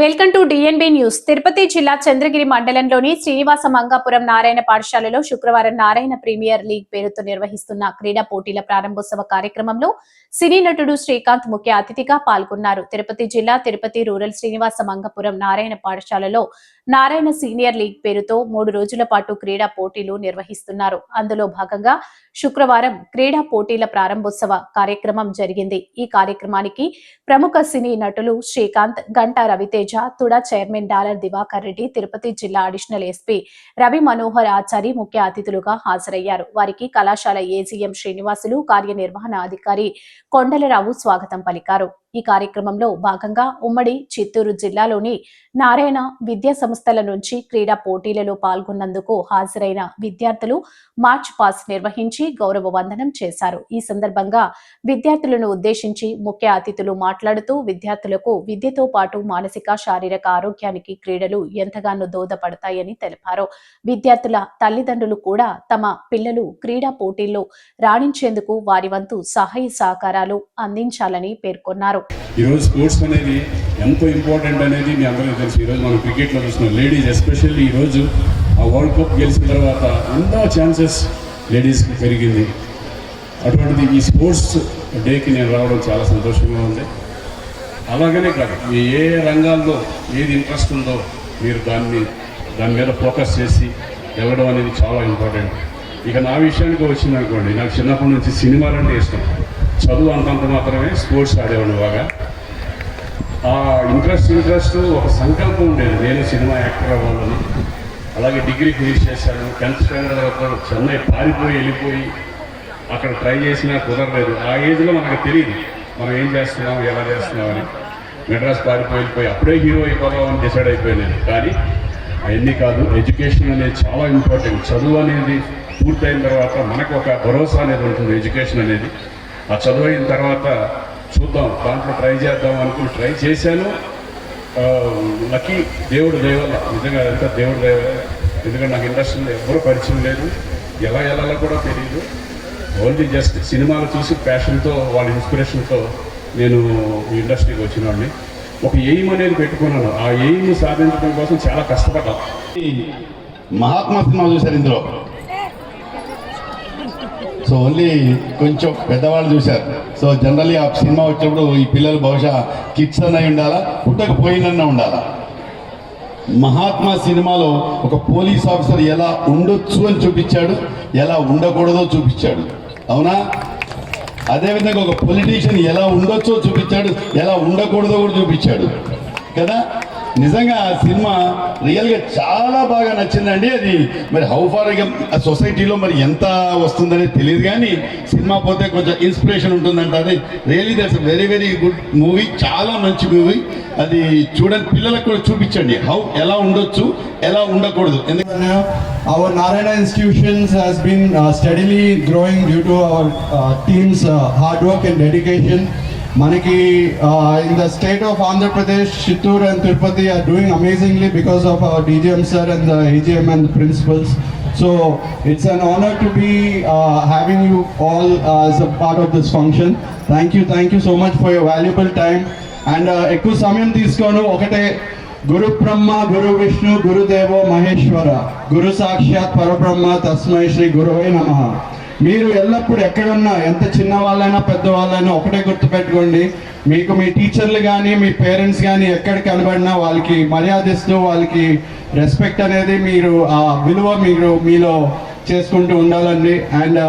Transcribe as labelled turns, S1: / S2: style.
S1: welcome to DNB news Tirupati జిల్లా చంద్రగిరి మండలంలోని శ్రీనివాస మంగాపురం నారాయణ పాఠశాలలో శుక్రవారం నారాయణ ప్రీమియర్ లీగ్ పేరుతో నిర్వహిస్తున్న క్రీడా పోటీల ప్రారంభోత్సవ కార్యక్రమంలో సినీ నటుడు శ్రీకాంత్ ముఖ్య అతిథిగా పాల్గొన్నారు తిరుపతి జిల్లా తిరుపతి రూరల్ శ్రీనివాస మంగాపురం నారాయణ పాఠశాలలో నారాయణ సీనియర్ లీగ్ పేరుతో మూడు రోజుల పాటు క్రీడా పోటీలు నిర్వహిస్తున్నారు అందులో భాగంగా శుక్రవారం క్రీడా పోటీల ప్రారంభోత్సవ కార్యక్రమం జరిగింది ఈ కార్యక్రమానికి ప్రముఖ సినీ నటులు శ్రీకాంత్ గంటా రవితేజ్ తేజ తుడా చైర్మన్ డాలర్ దివాకర్ రెడ్డి తిరుపతి జిల్లా అడిషనల్ ఎస్పీ రవి మనోహర్ ఆచారి ముఖ్య అతిథులుగా హాజరయ్యారు వారికి కళాశాల ఏజీఎం శ్రీనివాసులు కార్యనిర్వహణ అధికారి కొండలరావు స్వాగతం పలికారు ఈ కార్యక్రమంలో భాగంగా ఉమ్మడి చిత్తూరు జిల్లాలోని నారాయణ విద్యా సంస్థల నుంచి క్రీడా పోటీలలో పాల్గొన్నందుకు హాజరైన విద్యార్థులు మార్చ్ పాస్ నిర్వహించి గౌరవ వందనం చేశారు ఈ సందర్భంగా విద్యార్థులను ఉద్దేశించి ముఖ్య అతిథులు మాట్లాడుతూ విద్యార్థులకు విద్యతో పాటు మానసిక శారీరక ఆరోగ్యానికి క్రీడలు ఎంతగానో దోదపడతాయని తెలిపారు విద్యార్థుల తల్లిదండ్రులు కూడా తమ పిల్లలు క్రీడా పోటీల్లో రాణించేందుకు వారి వంతు సహాయ సహకారాలు అందించాలని పేర్కొన్నారు
S2: ఈరోజు స్పోర్ట్స్ అనేది ఎంతో ఇంపార్టెంట్ అనేది మీ అందరికీ తెలుసు ఈరోజు మనం క్రికెట్లో చూస్తున్నాం లేడీస్ ఎస్పెషల్లీ ఈరోజు ఆ వరల్డ్ కప్ గెలిచిన తర్వాత ఎంతో ఛాన్సెస్ లేడీస్కి పెరిగింది అటువంటిది ఈ స్పోర్ట్స్ డేకి నేను రావడం చాలా సంతోషంగా ఉంది అలాగనే కాదు మీ ఏ రంగాల్లో ఏది ఇంట్రెస్ట్ ఉందో మీరు దాన్ని దాని మీద ఫోకస్ చేసి వెళ్ళడం అనేది చాలా ఇంపార్టెంట్ ఇక నా విషయానికి వచ్చిందనుకోండి నాకు చిన్నప్పటి నుంచి సినిమాలు అంటే ఇష్టం చదువు అంతంత మాత్రమే స్పోర్ట్స్ ఆడేవాడు బాగా ఆ ఇంట్రెస్ట్ ఇంట్రెస్ట్ ఒక సంకల్పం ఉండేది నేను సినిమా యాక్టర్ అవ్వాలని అలాగే డిగ్రీ ఫినిష్ చేశాను టెన్త్ స్టాండర్డ్ తర్వాత చెన్నై పారిపోయి వెళ్ళిపోయి అక్కడ ట్రై చేసినా కుదరలేదు ఆ ఏజ్లో మనకు తెలియదు మనం ఏం చేస్తున్నాం ఎలా చేస్తున్నాం అని మెడ్రాస్ పారిపోయి వెళ్ళిపోయి అప్పుడే హీరో అయిపోదామని డిసైడ్ అయిపోయాను కానీ అవన్నీ కాదు ఎడ్యుకేషన్ అనేది చాలా ఇంపార్టెంట్ చదువు అనేది పూర్తయిన తర్వాత మనకు ఒక భరోసా అనేది ఉంటుంది ఎడ్యుకేషన్ అనేది ఆ చదువైన తర్వాత చూద్దాం దాంట్లో ట్రై చేద్దాం అనుకుని ట్రై చేశాను నాకు దేవుడు దయవల్ల నిజంగా ఎంత దేవుడు దేవ ఎందుకంటే నాకు ఇండస్ట్రీలో ఎవ్వరూ పరిచయం లేదు ఎలా వెళ్ళాలో కూడా తెలియదు ఓన్లీ జస్ట్ సినిమాలు చూసి ప్యాషన్తో వాళ్ళ ఇన్స్పిరేషన్తో నేను ఈ ఇండస్ట్రీకి వచ్చిన వాడిని ఒక ఎయిమ్ అనేది పెట్టుకున్నాను ఆ ఎయిమ్ సాధించడం కోసం చాలా కష్టపడ్డాను
S3: మహాత్మా సినిమా చూశాను ఇందులో సో ఓన్లీ కొంచెం పెద్దవాళ్ళు చూశారు సో జనరల్లీ ఆ సినిమా వచ్చినప్పుడు ఈ పిల్లలు బహుశా కిడ్స్ అన్న ఉండాలా పుట్టకపోయినన్న ఉండాలా మహాత్మా సినిమాలో ఒక పోలీస్ ఆఫీసర్ ఎలా ఉండొచ్చు అని చూపించాడు ఎలా ఉండకూడదో చూపించాడు అవునా అదేవిధంగా ఒక పొలిటీషియన్ ఎలా ఉండొచ్చో చూపించాడు ఎలా ఉండకూడదో కూడా చూపించాడు కదా నిజంగా ఆ సినిమా రియల్గా చాలా బాగా నచ్చిందండి అది మరి హౌ ఫార్ సొసైటీలో మరి ఎంత వస్తుందనేది తెలియదు కానీ సినిమా పోతే కొంచెం ఇన్స్పిరేషన్ ఉంటుందంట అది really that's very very good movie చాలా మంచి మూవీ అది చూడండి పిల్లలకు కూడా చూపించండి హౌ ఎలా ఉండొచ్చు ఎలా ఉండకూడదు ఎందుకంటే
S4: our Narayana institutions has been steadily growing due to our teams hard work and dedication మనకి in the state of Andhra Pradesh Chittoor and Tirupati are doing amazingly because of our DGM sir and the and principals so it's an honour to be having you all as a part of this function thank you thank you so much for your valuable time and ఎక్కువ సమయం తీసుకోను ఒకటే గురు బ్రహ్మ గురు విష్ణు గురుదేవో మహేశ్వర గురు సాక్షాత్ పరబ్రహ్మ తస్మై శ్రీ గురువే నమ మీరు ఎల్లప్పుడు ఎక్కడున్నా ఎంత చిన్న వాళ్ళైనా పెద్దవాళ్ళైనా ఒకటే గుర్తుపెట్టుకోండి మీకు మీ టీచర్లు కానీ మీ పేరెంట్స్ కానీ ఎక్కడ కనబడినా వాళ్ళకి మర్యాద ఇస్తూ వాళ్ళకి రెస్పెక్ట్ అనేది మీరు ఆ విలువ మీరు మీలో చేసుకుంటూ ఉండాలండి అండ్